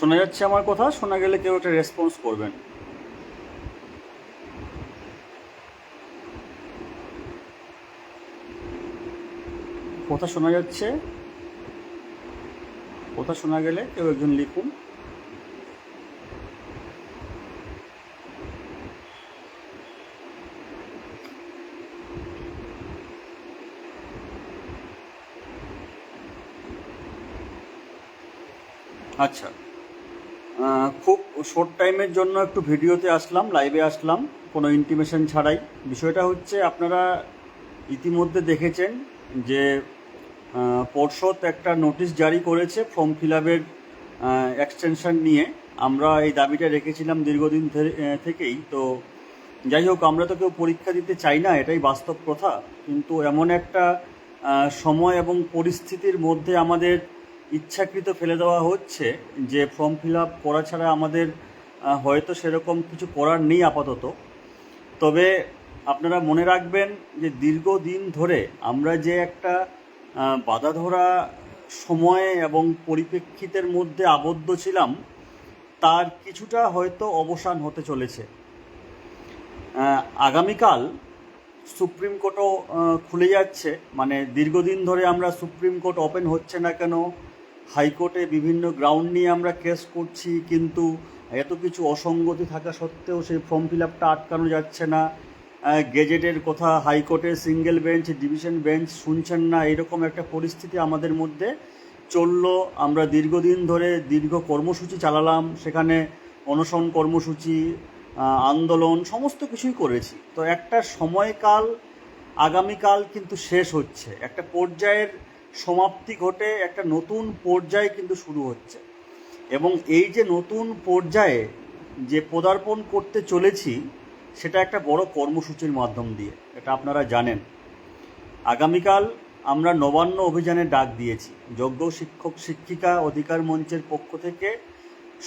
শোনা যাচ্ছে আমার কথা, শোনা গেলে কেউ একটা রেসপন্স করবেন। কথা শোনা যাচ্ছে। কথা শোনা গেলে কেউ একজন লিখুন। আচ্ছা। খুব শর্ট টাইমের জন্য একটু ভিডিওতে আসলাম লাইভে আসলাম, কোনো ইন্টিমেশন ছাড়াই। বিষয়টা হচ্ছে আপনারা ইতিমধ্যে দেখেছেন যে পর্ষদ একটা নোটিশ জারি করেছে ফর্ম ফিল আপের এক্সটেনশন নিয়ে। আমরা এই দাবিটা রেখেছিলাম দীর্ঘদিন থেকেই। তো যাই হোক, আমরা তো কেউ পরীক্ষা দিতে চাই না, এটাই বাস্তব কথা। কিন্তু এমন একটা সময় এবং পরিস্থিতির মধ্যে আমাদের ইচ্ছাকৃত ফেলে দেওয়া হচ্ছে যে ফর্ম ফিল আপ করা ছাড়া আমাদের হয়তো সেরকম কিছু করার নেই আপাতত। তবে আপনারা মনে রাখবেন যে দীর্ঘদিন ধরে আমরা যে একটা বাধা ধরা সময়ে এবং পরিপ্রেক্ষিতের মধ্যে আবদ্ধ ছিলাম, তার কিছুটা হয়তো অবসান হতে চলেছে। আগামীকাল সুপ্রিম কোর্টও খুলে যাচ্ছে। মানে দীর্ঘদিন ধরে আমরা সুপ্রিম কোর্ট ওপেন হচ্ছে না কেন হাইকোর্টে বিভিন্ন গ্রাউন্ড নিয়ে আমরা কেস করছি, কিন্তু এত কিছু অসঙ্গতি থাকা সত্ত্বেও সেই ফর্ম ফিল আপটা আটকানো যাচ্ছে না। গেজেটের কথা হাইকোর্টে সিঙ্গেল বেঞ্চ ডিভিশন বেঞ্চ শুনছেন না, এরকম একটা পরিস্থিতি আমাদের মধ্যে চলল। আমরা দীর্ঘদিন ধরে দীর্ঘ কর্মসূচি চালালাম, সেখানে অনশন কর্মসূচি আন্দোলন, সমস্ত কিছুই করেছি। তো একটা সময়কাল, আগামীকাল কিন্তু শেষ হচ্ছে। একটা পর্যায়ের সমাপ্তি ঘটে একটা নতুন পর্যায় কিন্তু শুরু হচ্ছে। এবং এই যে নতুন পর্যায়ে যে পদার্পণ করতে চলেছি, সেটা একটা বড় কর্মসূচির মাধ্যম দিয়ে, এটা আপনারা জানেন। আগামীকাল আমরা নবান্ন অভিযানে ডাক দিয়েছি। যোগ্য শিক্ষক শিক্ষিকা অধিকার মঞ্চের পক্ষ থেকে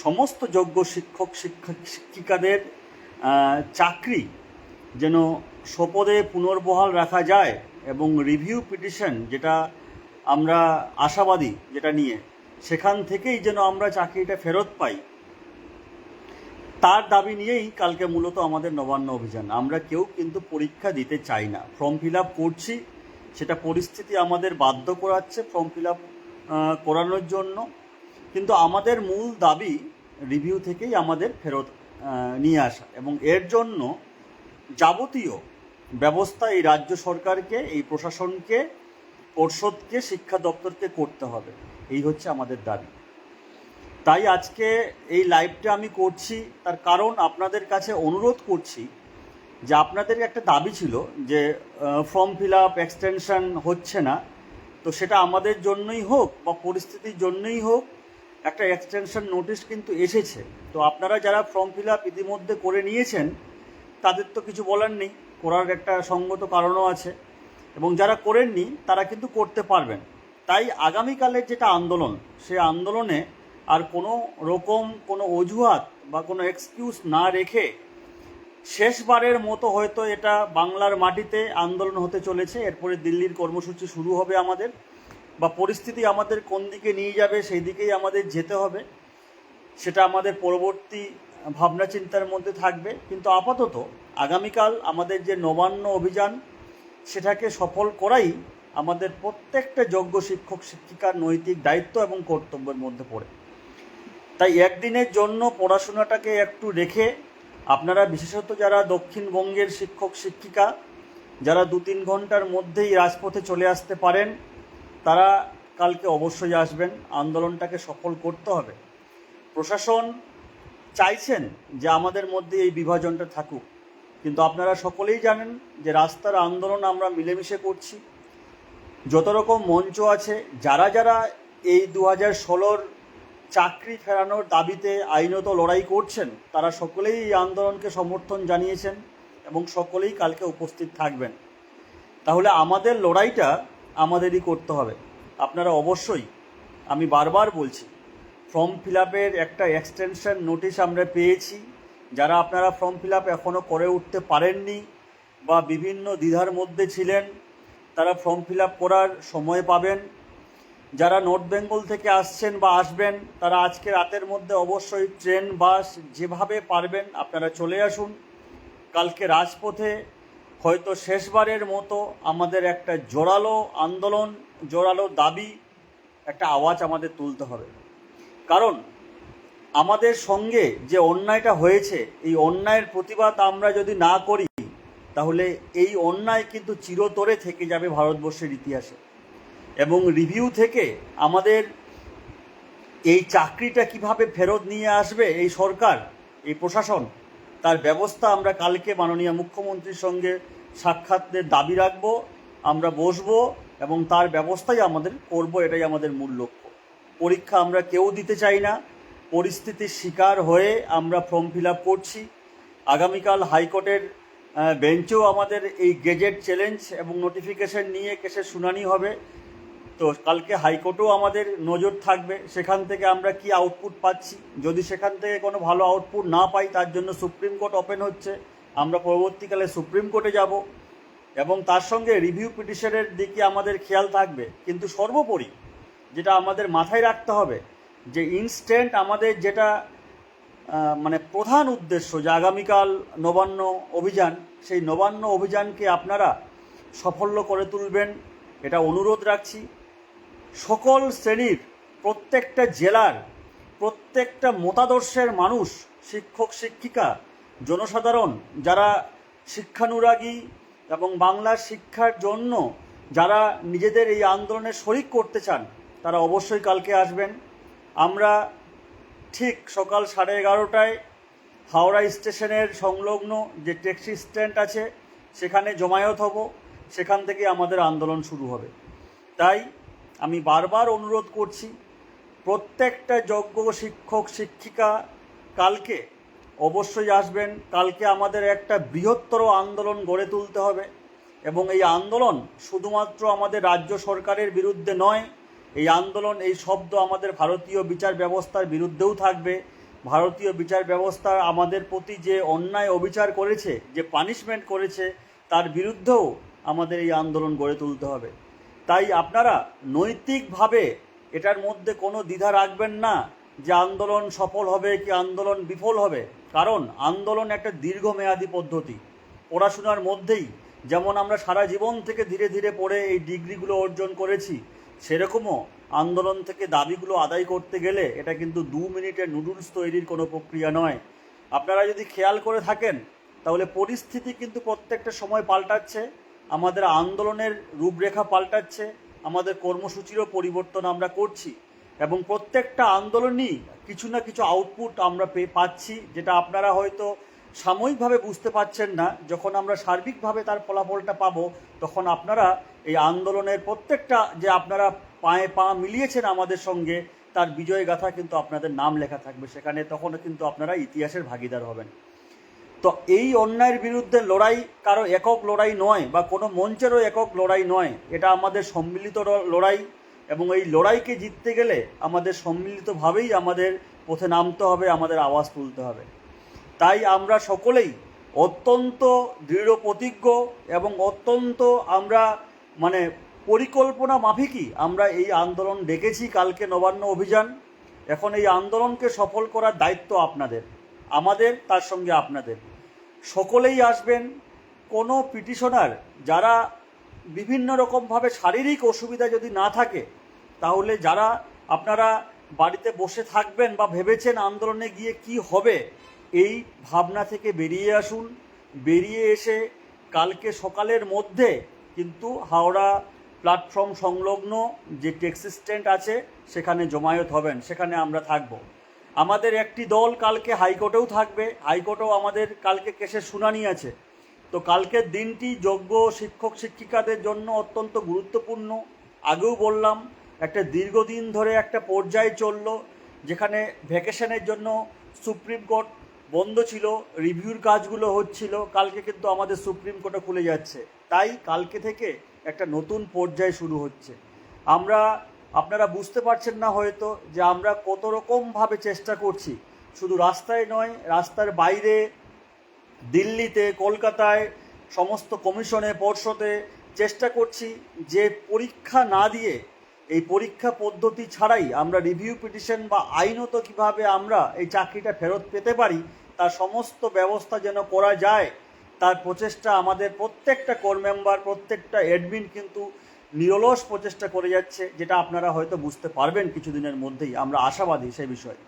সমস্ত যোগ্য শিক্ষক শিক্ষক শিক্ষিকাদের চাকরি যেন স্বপদে পুনর্বহাল রাখা যায় এবং রিভিউ পিটিশন যেটা আমরা আশাবাদী যেটা নিয়ে, সেখান থেকেই যেন আমরা চাকরিটা ফেরত পাই। তার দাবি নিয়েই কালকে মূলত আমাদের নবান্ন অভিযান। আমরা কেউ কিন্তু পরীক্ষা দিতে চাই না। ফর্ম ফিল আপ করছি, সেটা পরিস্থিতি আমাদের বাধ্য করাচ্ছে ফর্ম ফিল আপ করানোর জন্য। কিন্তু আমাদের মূল দাবি রিভিউ থেকেই আমাদের ফেরত নিয়ে আসা। এবং এর জন্য যাবতীয় ব্যবস্থা এই রাজ্য সরকারকে, এই প্রশাসনকে পর্ষদকে শিক্ষা দপ্তরকে করতে হবে। এই হচ্ছে আমাদের দাবি। তাই আজকে এই লাইভটা আমি করছি, তার কারণ আপনাদের কাছে অনুরোধ করছি যে আপনাদের একটা দাবি ছিল যে ফর্ম ফিল আপ এক্সটেনশন হচ্ছে না, তো সেটা আমাদের জন্যই হোক বা পরিস্থিতির জন্যই হোক, একটা এক্সটেনশন নোটিশ কিন্তু এসেছে। তো আপনারা যারা ফর্ম ফিল আপ ইতিমধ্যে করে নিয়েছেন, তাদের তো কিছু বলার নেই, করার একটা সঙ্গত কারণও আছে। এবং যারা করেননি, তারা কিন্তু করতে পারবেন। তাই আগামীকালের যেটা আন্দোলন, সে আন্দোলনে আর কোনো রকম কোনো অজুহাত বা কোনো এক্সকিউজ না রেখে শেষবারের মতো হয়তো এটা বাংলার মাটিতে আন্দোলন হতে চলেছে। এরপরে দিল্লির কর্মসূচি শুরু হবে আমাদের বা পরিস্থিতি আমাদের কোন দিকে নিয়ে যাবে, সেই দিকেই আমাদের যেতে হবে। সেটা আমাদের পরবর্তী ভাবনা চিন্তার মধ্যে থাকবে। কিন্তু আপাতত আগামীকাল আমাদের যে নবান্ন অভিযান সেটাকে সফল করাই আমাদের প্রত্যেকটা যোগ্য শিক্ষক, শিক্ষিকার নৈতিক দায়িত্ব এবং কর্তব্যের মধ্যে পড়ে। তাই একদিনের জন্য পড়াশোনাটাকে একটু রেখে আপনারা বিশেষত যারা দক্ষিণবঙ্গের শিক্ষক, শিক্ষিকা, যারা দু তিন ঘণ্টার মধ্যেই রাজপথে চলে আসতে পারেন, তারা কালকে অবশ্যই আসবেন। আন্দোলনটাকে সফল করতে হবে। প্রশাসন চাইছেন যে আমাদের মধ্যে এই বিভাজনটা থাকুক। কিন্তু আপনারা সকলেই জানেন যে রাস্তার আন্দোলন আমরা মিলেমিশে করছি। যত রকম মঞ্চ আছে, যারা যারা এই দু হাজার ষোলোর চাকরি ফেরানোর দাবিতে আইনত লড়াই করছেন, তারা সকলেই এই আন্দোলনকে সমর্থন জানিয়েছেন এবং সকলেই কালকে উপস্থিত থাকবেন। তাহলে আমাদের লড়াইটা আমাদেরই করতে হবে। আপনারা অবশ্যই, আমি বারবার বলছি, ফর্ম ফিল আপের একটা এক্সটেনশন নোটিশ আমরা পেয়েছি। যারা আপনারা ফর্ম ফিল আপ এখনও করে উঠতে পারেননি বা বিভিন্ন দ্বিধার মধ্যে ছিলেন, তারা ফর্ম ফিল আপ করার সময় পাবেন। যারা নর্থ বেঙ্গল থেকে আসছেন বা আসবেন, তারা আজকে রাতের মধ্যে অবশ্যই ট্রেন, বাস যেভাবে পারবেন আপনারা চলে আসুন। কালকে রাজপথে, হয়তো শেষবারের মতো আমাদের একটা জোরালো আন্দোলন, জোরালো দাবি, একটা আওয়াজ আমাদের তুলতে হবে। কারণ আমাদের সঙ্গে যে অন্যায়টা হয়েছে, এই অন্যায়ের প্রতিবাদ আমরা যদি না করি, তাহলে এই অন্যায় কিন্তু চিরতরে থেকে যাবে ভারতবর্ষের ইতিহাসে। এবং রিভিউ থেকে আমাদের এই চাকরিটা কীভাবে ফেরত নিয়ে আসবে এই সরকার, এই প্রশাসন, তার ব্যবস্থা আমরা কালকে মাননীয় মুখ্যমন্ত্রীর সঙ্গে সাক্ষাতের দাবি রাখব, আমরা বসবো এবং তার ব্যবস্থাই আমাদের করব, এটাই আমাদের মূল লক্ষ্য। পরীক্ষা আমরা কেউ দিতে চাই না পরিস্থিতির শিকার হয়ে আমরা ফর্ম ফিল আপ করছি। আগামীকাল হাইকোর্টের বেঞ্চেও আমাদের এই গেজেট চ্যালেঞ্জ এবং নোটিফিকেশন নিয়ে কেসের শুনানি হবে। তো কালকে হাইকোর্টেও আমাদের নজর থাকবে সেখান থেকে আমরা কি আউটপুট পাচ্ছি। যদি সেখান থেকে কোনো ভালো আউটপুট না পাই, তার জন্য সুপ্রিম কোর্ট ওপেন হচ্ছে। আমরা পরবর্তীকালে সুপ্রিম কোর্টে যাব এবং তার সঙ্গে রিভিউ পিটিশনের দিকে আমাদের খেয়াল থাকবে। কিন্তু সর্বোপরি যেটা আমাদের মাথায় রাখতে হবে যে ইনস্ট্যান্ট আমাদের যেটা মানে প্রধান উদ্দেশ্য যে আগামীকাল নবান্ন অভিযান, সেই নবান্ন অভিযানকে আপনারা সাফল্য করে তুলবেন, এটা অনুরোধ রাখছি। সকল শ্রেণির প্রত্যেকটা জেলার প্রত্যেকটা মতাদর্শের মানুষ, শিক্ষক, শিক্ষিকা, জনসাধারণ, যারা শিক্ষানুরাগী এবং বাংলার শিক্ষার জন্য যারা নিজেদের এই আন্দোলনে শরিক করতে চান, তারা অবশ্যই কালকে আসবেন। আমরা ঠিক সকাল সাড়ে এগারোটায় হাওড়া স্টেশনের সংলগ্ন যে ট্যাক্সি স্ট্যান্ড আছে, সেখানে জমায়েত হব। সেখান থেকে আমাদের আন্দোলন শুরু হবে। তাই আমি বারবার অনুরোধ করছি, প্রত্যেকটা যোগ্য শিক্ষক, শিক্ষিকা কালকে অবশ্যই আসবেন। কালকে আমাদের একটা বৃহত্তর আন্দোলন গড়ে তুলতে হবে এবং এই আন্দোলন শুধুমাত্র আমাদের রাজ্য সরকারের বিরুদ্ধে নয় এই আন্দোলন, এই শব্দ আমাদের ভারতীয় বিচার ব্যবস্থার বিরুদ্ধেও থাকবে। ভারতীয় বিচার ব্যবস্থা আমাদের প্রতি যে অন্যায় অবিচার করেছে, যে পানিশমেন্ট করেছে, তার বিরুদ্ধেও আমাদের এই আন্দোলন গড়ে তুলতে হবে। তাই আপনারা নৈতিকভাবে এটার মধ্যে কোনো দ্বিধা রাখবেন না যে আন্দোলন সফল হবে কি আন্দোলন বিফল হবে। কারণ আন্দোলন একটা দীর্ঘমেয়াদী পদ্ধতি। পড়াশোনার মধ্যেই যেমন আমরা সারা জীবন থেকে ধীরে ধীরে পড়ে এই ডিগ্রিগুলো অর্জন করেছি সেরকমও আন্দোলন থেকে দাবিগুলো আদায় করতে গেলে এটা কিন্তু দু মিনিটের নুডলস তৈরির কোনো প্রক্রিয়া নয়। আপনারা যদি খেয়াল করে থাকেন, তাহলে পরিস্থিতি কিন্তু প্রত্যেকটা সময় পাল্টাচ্ছে, আমাদের আন্দোলনের রূপরেখা পাল্টাচ্ছে, আমাদের কর্মসূচিরও পরিবর্তন আমরা করছি এবং প্রত্যেকটা আন্দোলনই কিছু না কিছু আউটপুট আমরা পেয়ে পাচ্ছি, যেটা আপনারা হয়তো সাময়িকভাবে বুঝতে পারছেন না। যখন আমরা সার্বিকভাবে তার ফলাফলটা পাবো, তখন আপনারা এই আন্দোলনের প্রত্যেকটা যে আপনারা পায়ে পা মিলিয়েছেন আমাদের সঙ্গে, তার বিজয় গাথা কিন্তু আপনাদের নাম লেখা থাকবে। সেখানে তখন কিন্তু আপনারা ইতিহাসের ভাগিদার হবেন। তো এই অন্যায়ের বিরুদ্ধে লড়াই কারও একক লড়াই নয় বা কোনো মঞ্চেরও একক লড়াই নয়। এটা আমাদের সম্মিলিত লড়াই এবং এই লড়াইকে জিততে গেলে আমাদের সম্মিলিতভাবেই আমাদের পথে নামতে হবে, আমাদের আওয়াজ তুলতে হবে। তাই আমরা সকলেই অত্যন্ত দৃঢ় প্রতিজ্ঞ এবং অত্যন্ত আমরা মানে পরিকল্পনা মাফিকই। আমরা এই আন্দোলন ডেকেছি, কালকে নবান্ন অভিযান। এখন এই আন্দোলনকে সফল করার দায়িত্ব আপনাদের। আমাদের, তার সঙ্গে আপনাদের। সকলেই আসবেন। কোনো পিটিশনার, যারা বিভিন্ন রকমভাবে শারীরিক অসুবিধা যদি না থাকে, তাহলে যারা আপনারা বাড়িতে বসে থাকবেন বা ভেবেছেন আন্দোলনে গিয়ে কি হবে, এই ভাবনা থেকে বেরিয়ে আসুন। বেরিয়ে এসে কালকে সকালের মধ্যে কিন্তু হাওড়া প্ল্যাটফর্ম সংলগ্ন যে ট্যাক্সি স্ট্যান্ড আছে, সেখানে জমায়েত হবেন, সেখানে আমরা থাকব। আমাদের একটি দল কালকে হাইকোর্টেও থাকবে, হাইকোর্টেও আমাদের কালকে কেসের শুনানি আছে। তো কালকের দিনটি যোগ্য শিক্ষক শিক্ষিকাদের জন্য অত্যন্ত গুরুত্বপূর্ণ। আগেও বললাম, একটা দীর্ঘদিন ধরে একটা পর্যায়ে চলল, যেখানে ভ্যাকেশনের জন্য সুপ্রিম কোর্ট বন্ধ ছিল, রিভিউর কাজগুলো হচ্ছিল, কালকে কিন্তু আমাদের সুপ্রিম কোর্টে খুলে যাচ্ছে। তাই কালকে থেকে একটা নতুন পর্যায় শুরু হচ্ছে। আমরা, আপনারা বুঝতে পারছেন না হয়তো যে আমরা কত রকমভাবে চেষ্টা করছি। শুধু রাস্তায় নয়, রাস্তার বাইরে, দিল্লিতে, কলকাতায়, সমস্ত কমিশনে পর্ষদে চেষ্টা করছি যে পরীক্ষা না দিয়ে, এই পরীক্ষা পদ্ধতি ছাড়াই আমরা রিভিউ পিটিশন বা আইনত কীভাবে আমরা এই চাকরিটা ফেরত পেতে পারি, তার সমস্ত ব্যবস্থা যেন করা যায় তার প্রচেষ্টা আমাদের প্রত্যেকটা কোর মেম্বার প্রত্যেকটা অ্যাডমিন কিন্তু নিরলস প্রচেষ্টা করে যাচ্ছে, যেটা আপনারা হয়তো বুঝতে পারবেন কিছুদিনের মধ্যেই। আমরা আশাবাদী সেই বিষয়ে।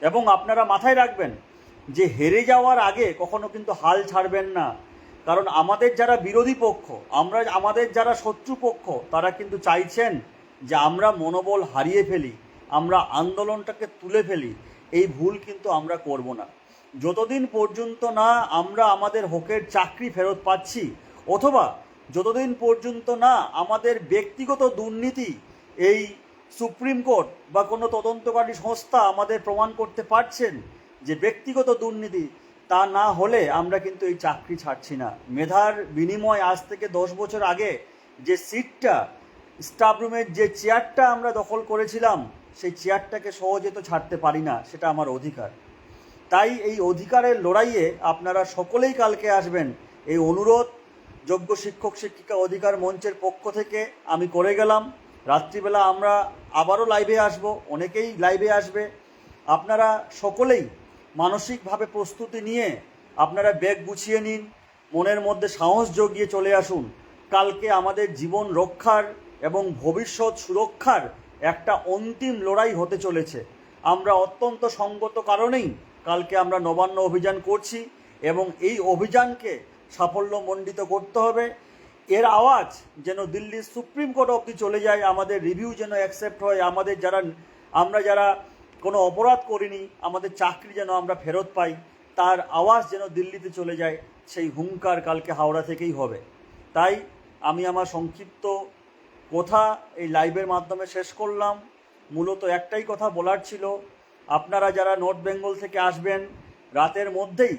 এবং আপনারা মাথায় রাখবেন যে হেরে যাওয়ার আগে কখনো কিন্তু হাল ছাড়বেন না। কারণ আমাদের যারা বিরোধী পক্ষ, আমরা, আমাদের যারা শত্রু পক্ষ, তারা কিন্তু চাইছেন যে আমরা মনোবল হারিয়ে ফেলি, আমরা আন্দোলনটাকে তুলে ফেলি। এই ভুল কিন্তু আমরা করব না। যতদিন পর্যন্ত না আমরা আমাদের হকের চাকরি ফেরত পাচ্ছি, অথবা যতদিন পর্যন্ত না আমাদের ব্যক্তিগত দুর্নীতি এই সুপ্রিম কোর্ট বা কোনো তদন্তকারী সংস্থা আমাদের প্রমাণ করতে পারছেন যে ব্যক্তিগত দুর্নীতি, তা না হলে আমরা কিন্তু এই চাকরি ছাড়ছি না। মেধার বিনিময় আজ থেকে দশ বছর আগে যে সিটটা, স্টাফ রুমের যে চেয়ারটা আমরা দখল করেছিলাম, সেই চেয়ারটাকে সহজে তো ছাড়তে পারি না, সেটা আমার অধিকার। তাই এই অধিকারের লড়াইয়ে আপনারা সকলেই কালকে আসবেন। এই অনুরোধ, যোগ্য শিক্ষক, শিক্ষিকা অধিকার মঞ্চের পক্ষ থেকে আমি করে গেলাম। রাত্রিবেলা আমরা আবারও লাইভে আসব, অনেকেই লাইভে আসবে। আপনারা সকলেই মানসিকভাবে প্রস্তুতি নিয়ে আপনারা ব্যাগ গুছিয়ে নিন, মনের মধ্যে সাহস জগিয়ে চলে আসুন। কালকে আমাদের জীবন রক্ষার এবং ভবিষ্যৎ সুরক্ষার একটা অন্তিম লড়াই হতে চলেছে। আমরা অত্যন্ত সঙ্গত কারণেই কালকে আমরা নবান্ন অভিযান করছি এবং এই অভিযানকে সাফল্যমণ্ডিত করতে হবে। এর আওয়াজ যেন দিল্লির সুপ্রিম কোর্ট অবধি চলে যায়, আমাদের রিভিউ যেন অ্যাকসেপ্ট হয়, আমাদের যারা, আমরা যারা কোনো অপরাধ করিনি, আমাদের চাকরি যেন আমরা ফেরত পাই, তার আওয়াজ যেন দিল্লিতে চলে যায়, সেই হুঙ্কার কালকে হাওড়া থেকেই হবে। তাই আমি আমার সংক্ষিপ্ত কথা এই লাইভের মাধ্যমে শেষ করলাম। মূলত একটাই কথা বলার ছিল আপনারা যারা নর্থ বেঙ্গল থেকে আসবেন, রাতের মধ্যেই,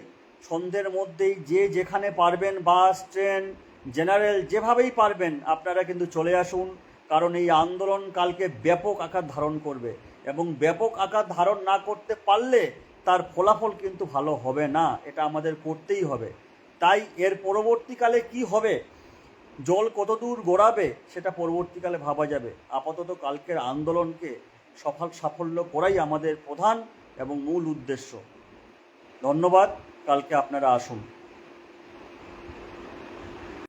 সন্ধ্যের মধ্যেই যে যেখানে পারবেন, বাস, ট্রেন জেনারেল যেভাবেই পারবেন, আপনারা কিন্তু চলে আসুন, কারণ এই আন্দোলন কালকে ব্যাপক আকার ধারণ করবে। এবং ব্যাপক আকার ধারণ না করতে পারলে তার ফলাফল কিন্তু ভালো হবে না, এটা আমাদের করতেই হবে। তাই এর পরবর্তীকালে কি হবে, জল কতদূর গড়াবে, সেটা পরবর্তীকালে ভাবা যাবে। আপাতত কালকের আন্দোলনকে সফল সাফল্য করাই আমাদের প্রধান এবং মূল উদ্দেশ্য। ধন্যবাদ। কালকে আপনারা আসুন।